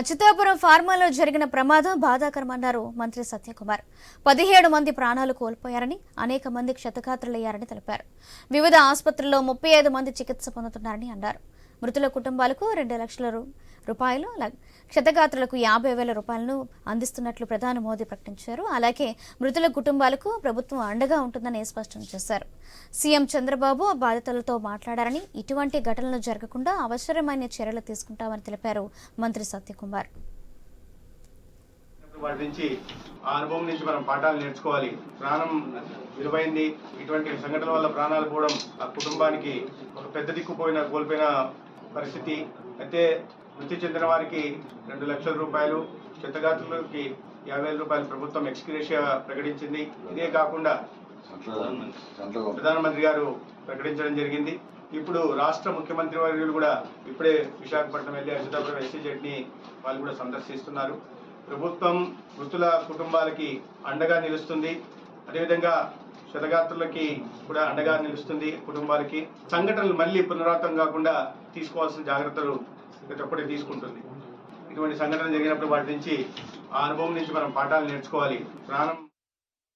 చిత్తాపురం ఫార్మాలో జరిగిన ప్రమాదం బాధాకరమన్నారు మంత్రి సత్యకుమార్. పదిహేడు మంది ప్రాణాలు కోల్పోయారని అనేక మంది క్షతగాత్రులయ్యారని తెలిపారు. వివిధ ఆసుపత్రుల్లో ముప్పై ఐదు మంది చికిత్స పొందుతున్నారని అన్నారు. మృతుల కుటుంబాలకు రెండు లక్షల రూపాయలు క్షతగాత్రులకు యాభై వేల రూపాయలను అందిస్తున్నట్లు ప్రధాని మోదీ ప్రకటించారు. అలాగే మృతుల కుటుంబాలకు ప్రభుత్వం అండగా ఉంటుందని స్పష్టం చేశారు. సీఎం చంద్రబాబు బాధితులతో మాట్లాడారని ఇటువంటి ఘటనలు జరగకుండా అవసరమైన చర్యలు తీసుకుంటామని తెలిపారు మంత్రి సత్యకుమార్. వాటి నుంచి ఆ అనుభవం నుంచి మనం పాఠాలు నేర్చుకోవాలి. ప్రాణం విలువైంది. ఇటువంటి సంఘటనల వల్ల ప్రాణాలు పోవడం ఆ కుటుంబానికి ఒక పెద్ద దిక్కుపోయిన కోల్పోయిన పరిస్థితి. అయితే మృతి చెందిన వారికి రెండు లక్షల రూపాయలు క్షతగాత్రులకి యాభై వేల రూపాయలు ప్రభుత్వం ఎక్స్గ్రేషియా ప్రకటించింది. ఇదే కాకుండా ప్రధానమంత్రి గారు ప్రకటించడం జరిగింది. ఇప్పుడు రాష్ట్ర ముఖ్యమంత్రి వర్యులు కూడా ఇప్పుడే విశాఖపట్నం వెళ్ళి అచ్యుతాపురం ఎస్సీ జెడ్ని వాళ్ళు కూడా సందర్శిస్తున్నారు. ప్రభుత్వం మృతుల కుటుంబాలకి అండగా నిలుస్తుంది. అదేవిధంగా క్షతగాత్రులకి కూడా అండగా నిలుస్తుంది కుటుంబాలకి. సంఘటనలు మళ్ళీ పునరావృతం కాకుండా తీసుకోవాల్సిన జాగ్రత్తలు ప్రతి ఒక్కటి తీసుకుంటుంది. ఇటువంటి సంఘటన జరిగినప్పుడు వాటి నుంచి ఆ అనుభవం నుంచి మనం పాఠాలు నేర్చుకోవాలి. ప్రాణం